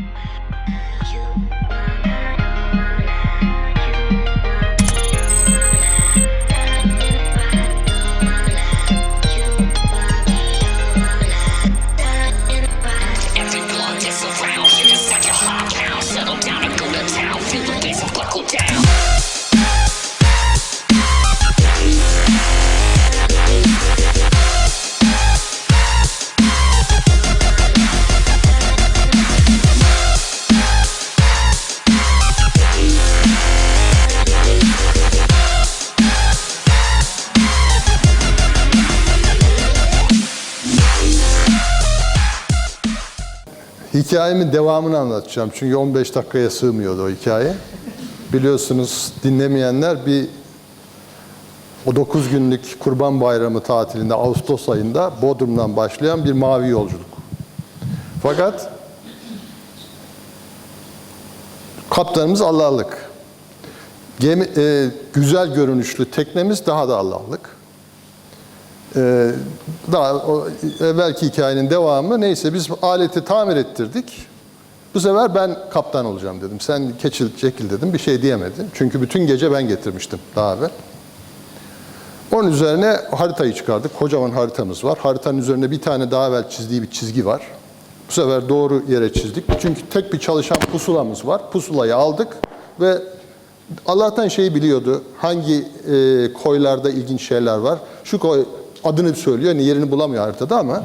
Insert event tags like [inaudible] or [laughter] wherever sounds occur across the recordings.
Música Hikayemin devamını anlatacağım. Çünkü 15 dakikaya sığmıyordu o hikaye. Biliyorsunuz dinlemeyenler bir o 9 günlük Kurban Bayramı tatilinde Ağustos ayında Bodrum'dan başlayan bir mavi yolculuk. Fakat kaptanımız Allah'lık. Gemi, e, güzel görünüşlü teknemiz daha da Allah'lık. Ee, daha o evvelki hikayenin devamı neyse biz aleti tamir ettirdik. Bu sefer ben kaptan olacağım dedim. Sen keçil, çekil dedim. Bir şey diyemedi. Çünkü bütün gece ben getirmiştim daha evvel. Onun üzerine haritayı çıkardık. Kocaman haritamız var. Haritanın üzerinde bir tane daha evvel çizdiği bir çizgi var. Bu sefer doğru yere çizdik. Çünkü tek bir çalışan pusulamız var. Pusulayı aldık ve Allah'tan şeyi biliyordu. Hangi e, koylarda ilginç şeyler var. Şu koy adını söylüyor. Yani yerini bulamıyor haritada ama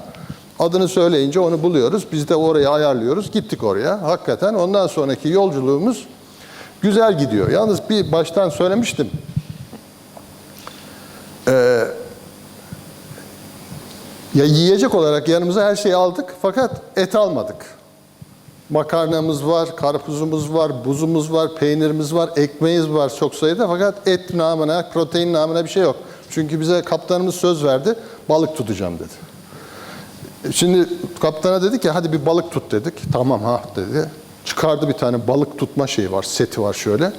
adını söyleyince onu buluyoruz. Biz de oraya ayarlıyoruz. Gittik oraya. Hakikaten ondan sonraki yolculuğumuz güzel gidiyor. Yalnız bir baştan söylemiştim. Ya yiyecek olarak yanımıza her şeyi aldık fakat et almadık. Makarnamız var, karpuzumuz var, buzumuz var, peynirimiz var, ekmeğimiz var çok sayıda fakat et namına, protein namına bir şey yok. Çünkü bize kaptanımız söz verdi, balık tutacağım dedi. E Şimdi kaptana dedik ki hadi bir balık tut dedik. Tamam ha dedi. Çıkardı bir tane balık tutma şeyi var, seti var şöyle.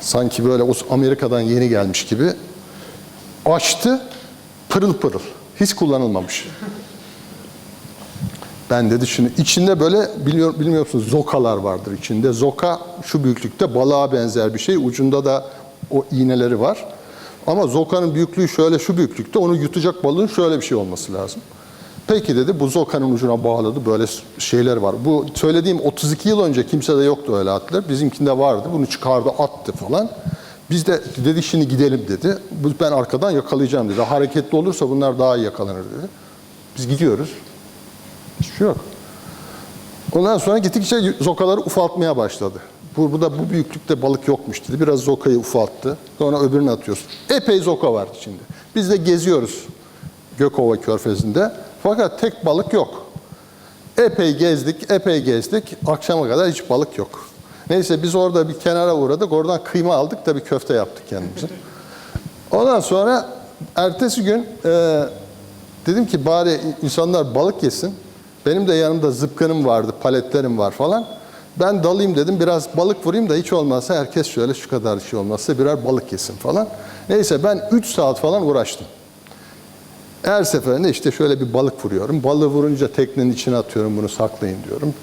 Sanki böyle Amerika'dan yeni gelmiş gibi. Açtı, pırıl pırıl. Hiç kullanılmamış. Ben dedi şimdi içinde böyle biliyor, bilmiyor musunuz zokalar vardır içinde. Zoka şu büyüklükte balığa benzer bir şey. Ucunda da o iğneleri var. Ama zokanın büyüklüğü şöyle şu büyüklükte. Onu yutacak balığın şöyle bir şey olması lazım. Peki dedi bu zokanın ucuna bağladı. Böyle şeyler var. Bu söylediğim 32 yıl önce kimsede yoktu öyle atlar. Bizimkinde vardı. Bunu çıkardı attı falan. Biz de dedi şimdi gidelim dedi. Ben arkadan yakalayacağım dedi. Hareketli olursa bunlar daha iyi yakalanır dedi. Biz gidiyoruz. Hiçbir şey yok. Ondan sonra gittikçe zokaları ufaltmaya başladı. Bu, bu büyüklükte balık yokmuş dedi. Biraz zokayı ufalttı. Sonra öbürünü atıyorsun. Epey zoka var içinde. Biz de geziyoruz Gökova Körfezi'nde. Fakat tek balık yok. Epey gezdik, epey gezdik. Akşama kadar hiç balık yok. Neyse biz orada bir kenara uğradık. Oradan kıyma aldık da bir köfte yaptık kendimize. Ondan sonra ertesi gün e, dedim ki bari insanlar balık yesin. Benim de yanımda zıpkınım vardı, paletlerim var falan. Ben dalayım dedim, biraz balık vurayım da hiç olmazsa herkes şöyle şu kadar şey olmazsa birer balık yesin falan. Neyse ben 3 saat falan uğraştım. Her seferinde işte şöyle bir balık vuruyorum. Balığı vurunca teknenin içine atıyorum bunu saklayın diyorum.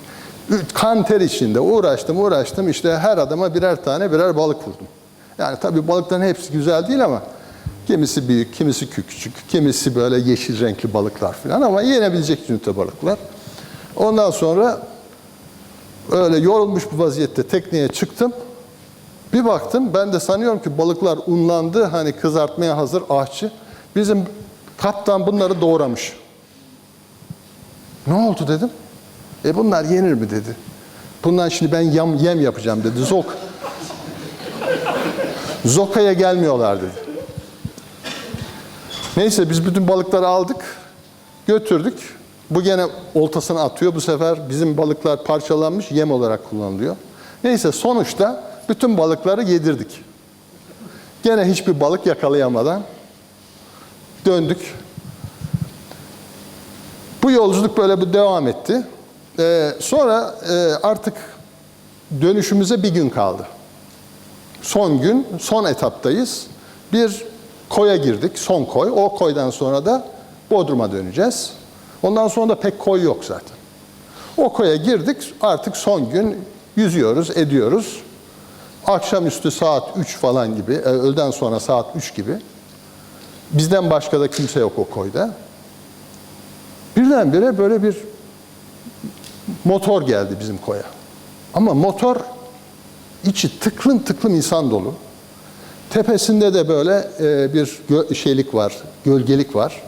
Kan ter içinde uğraştım uğraştım işte her adama birer tane birer balık vurdum. Yani tabii balıkların hepsi güzel değil ama kimisi büyük, kimisi küçük, kimisi böyle yeşil renkli balıklar falan ama yenebilecek ünite balıklar. Ondan sonra öyle yorulmuş bir vaziyette tekneye çıktım. Bir baktım ben de sanıyorum ki balıklar unlandı hani kızartmaya hazır ahçı. Bizim kaptan bunları doğramış. Ne oldu dedim. E bunlar yenir mi dedi. Bundan şimdi ben yem, yem yapacağım dedi. Zok. Zoka'ya gelmiyorlar dedi. Neyse biz bütün balıkları aldık, götürdük. Bu gene oltasını atıyor. Bu sefer bizim balıklar parçalanmış yem olarak kullanılıyor. Neyse sonuçta bütün balıkları yedirdik. Gene hiçbir balık yakalayamadan döndük. Bu yolculuk böyle bir devam etti. Ee, sonra e, artık dönüşümüze bir gün kaldı. Son gün, son etaptayız. Bir koya girdik, son koy. O koydan sonra da Bodrum'a döneceğiz. Ondan sonra da pek koy yok zaten. O koya girdik. Artık son gün yüzüyoruz, ediyoruz. Akşamüstü saat 3 falan gibi, e, öğleden sonra saat 3 gibi. Bizden başka da kimse yok o koyda. Birdenbire böyle bir motor geldi bizim koya. Ama motor içi tıklım tıklım insan dolu. Tepesinde de böyle e, bir şeylik var, gölgelik var.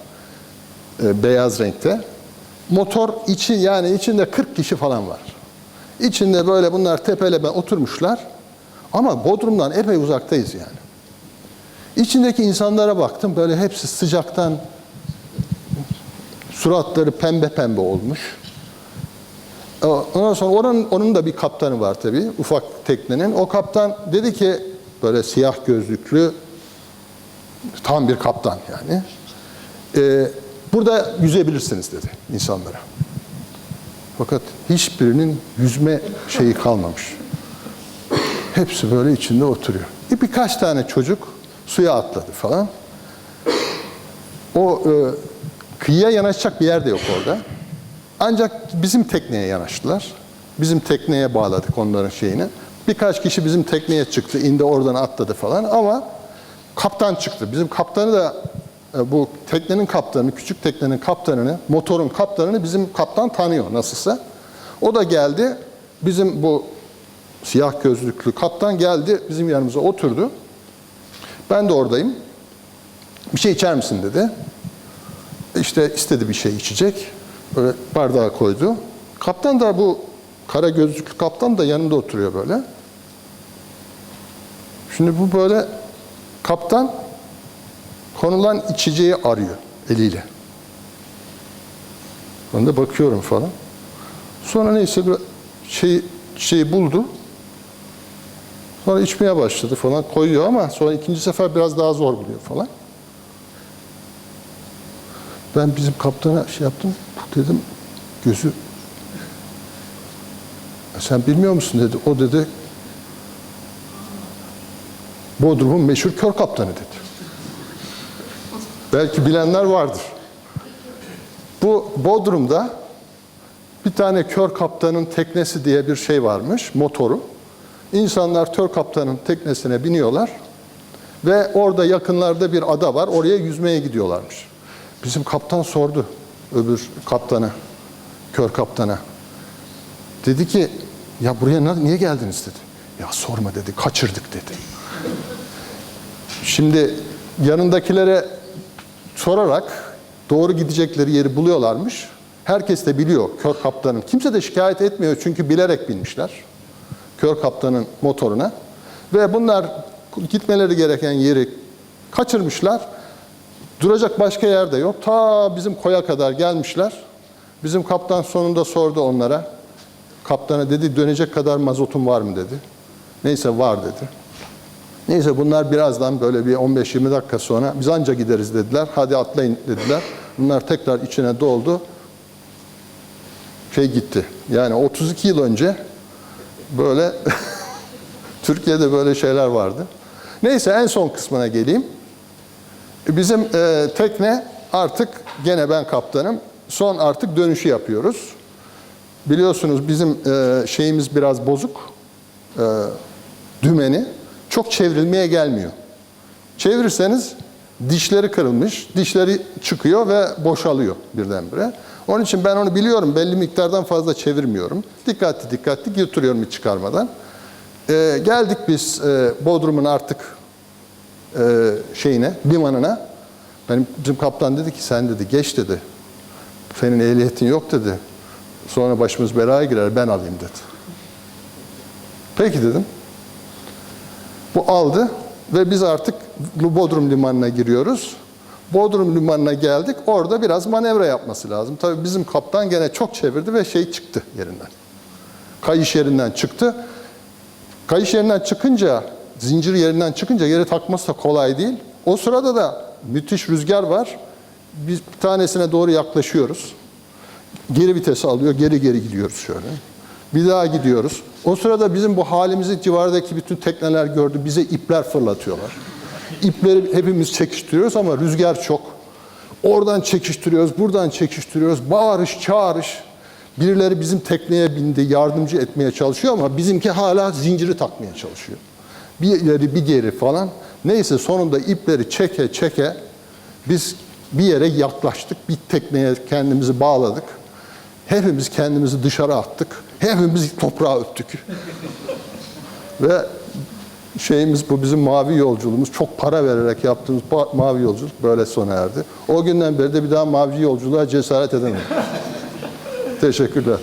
E, beyaz renkte. Motor içi yani içinde 40 kişi falan var. İçinde böyle bunlar tepeleme oturmuşlar. Ama Bodrum'dan epey uzaktayız yani. İçindeki insanlara baktım böyle hepsi sıcaktan suratları pembe pembe olmuş. E, Ondan sonra oranın, onun da bir kaptanı var tabii, ufak teknenin. O kaptan dedi ki, böyle siyah gözlüklü, tam bir kaptan yani. E, burada yüzebilirsiniz dedi insanlara. Fakat hiçbirinin yüzme şeyi kalmamış. Hepsi böyle içinde oturuyor. E, birkaç tane çocuk suya atladı falan. O e, kıyıya yanaşacak bir yer de yok orada. Ancak bizim tekneye yanaştılar. Bizim tekneye bağladık onların şeyini. Birkaç kişi bizim tekneye çıktı, indi oradan atladı falan ama kaptan çıktı. Bizim kaptanı da bu teknenin kaptanını, küçük teknenin kaptanını, motorun kaptanını bizim kaptan tanıyor nasılsa. O da geldi. Bizim bu siyah gözlüklü kaptan geldi bizim yanımıza oturdu. Ben de oradayım. Bir şey içer misin dedi. İşte istedi bir şey içecek. Böyle bardağa koydu. Kaptan da bu kara gözlüklü kaptan da yanımda oturuyor böyle. Şimdi bu böyle kaptan konulan içeceği arıyor eliyle. Ben de bakıyorum falan. Sonra neyse bir şey şeyi buldu. Sonra içmeye başladı falan koyuyor ama sonra ikinci sefer biraz daha zor buluyor falan. Ben bizim kaptana şey yaptım. Dedim gözü "E sen bilmiyor musun dedi. O dedi Bodrum'un meşhur kör kaptanı dedi. Belki bilenler vardır. Bu Bodrum'da bir tane kör kaptanın teknesi diye bir şey varmış, motoru. İnsanlar kör kaptanın teknesine biniyorlar ve orada yakınlarda bir ada var, oraya yüzmeye gidiyorlarmış. Bizim kaptan sordu öbür kaptana, kör kaptana. Dedi ki, ya buraya niye geldiniz dedi. Ya sorma dedi, kaçırdık dedi. Şimdi yanındakilere sorarak doğru gidecekleri yeri buluyorlarmış. Herkes de biliyor kör kaptanın. Kimse de şikayet etmiyor çünkü bilerek binmişler. Kör kaptanın motoruna. Ve bunlar gitmeleri gereken yeri kaçırmışlar. Duracak başka yer de yok. Ta bizim koya kadar gelmişler. Bizim kaptan sonunda sordu onlara. Kaptana dedi dönecek kadar mazotun var mı dedi. Neyse var dedi. Neyse bunlar birazdan böyle bir 15-20 dakika sonra biz anca gideriz dediler. Hadi atlayın dediler. Bunlar tekrar içine doldu. Şey gitti. Yani 32 yıl önce böyle [laughs] Türkiye'de böyle şeyler vardı. Neyse en son kısmına geleyim. Bizim e, tekne artık gene ben kaptanım. Son artık dönüşü yapıyoruz. Biliyorsunuz bizim e, şeyimiz biraz bozuk. E, dümeni çok çevrilmeye gelmiyor. Çevirirseniz dişleri kırılmış, dişleri çıkıyor ve boşalıyor birdenbire. Onun için ben onu biliyorum, belli miktardan fazla çevirmiyorum. Dikkatli dikkatli götürüyorum hiç çıkarmadan. Ee, geldik biz e, Bodrum'un artık e, şeyine, limanına. Benim bizim kaptan dedi ki sen dedi geç dedi. Senin ehliyetin yok dedi. Sonra başımız belaya girer ben alayım dedi. Peki dedim. Bu aldı ve biz artık Bodrum Limanı'na giriyoruz. Bodrum Limanı'na geldik. Orada biraz manevra yapması lazım. Tabii bizim kaptan gene çok çevirdi ve şey çıktı yerinden. Kayış yerinden çıktı. Kayış yerinden çıkınca, zincir yerinden çıkınca geri takması da kolay değil. O sırada da müthiş rüzgar var. Biz bir tanesine doğru yaklaşıyoruz. Geri vitesi alıyor, geri geri gidiyoruz şöyle. Bir daha gidiyoruz. O sırada bizim bu halimizi civardaki bütün tekneler gördü. Bize ipler fırlatıyorlar. İpleri hepimiz çekiştiriyoruz ama rüzgar çok. Oradan çekiştiriyoruz, buradan çekiştiriyoruz. Bağırış, çağırış. Birileri bizim tekneye bindi, yardımcı etmeye çalışıyor ama bizimki hala zinciri takmaya çalışıyor. Bir ileri bir geri falan. Neyse sonunda ipleri çeke çeke biz bir yere yaklaştık. Bir tekneye kendimizi bağladık. Hepimiz kendimizi dışarı attık. Hepimiz toprağa öptük. Ve şeyimiz bu bizim mavi yolculuğumuz. Çok para vererek yaptığımız mavi yolculuk böyle sona erdi. O günden beri de bir daha mavi yolculuğa cesaret edemedim. Teşekkürler.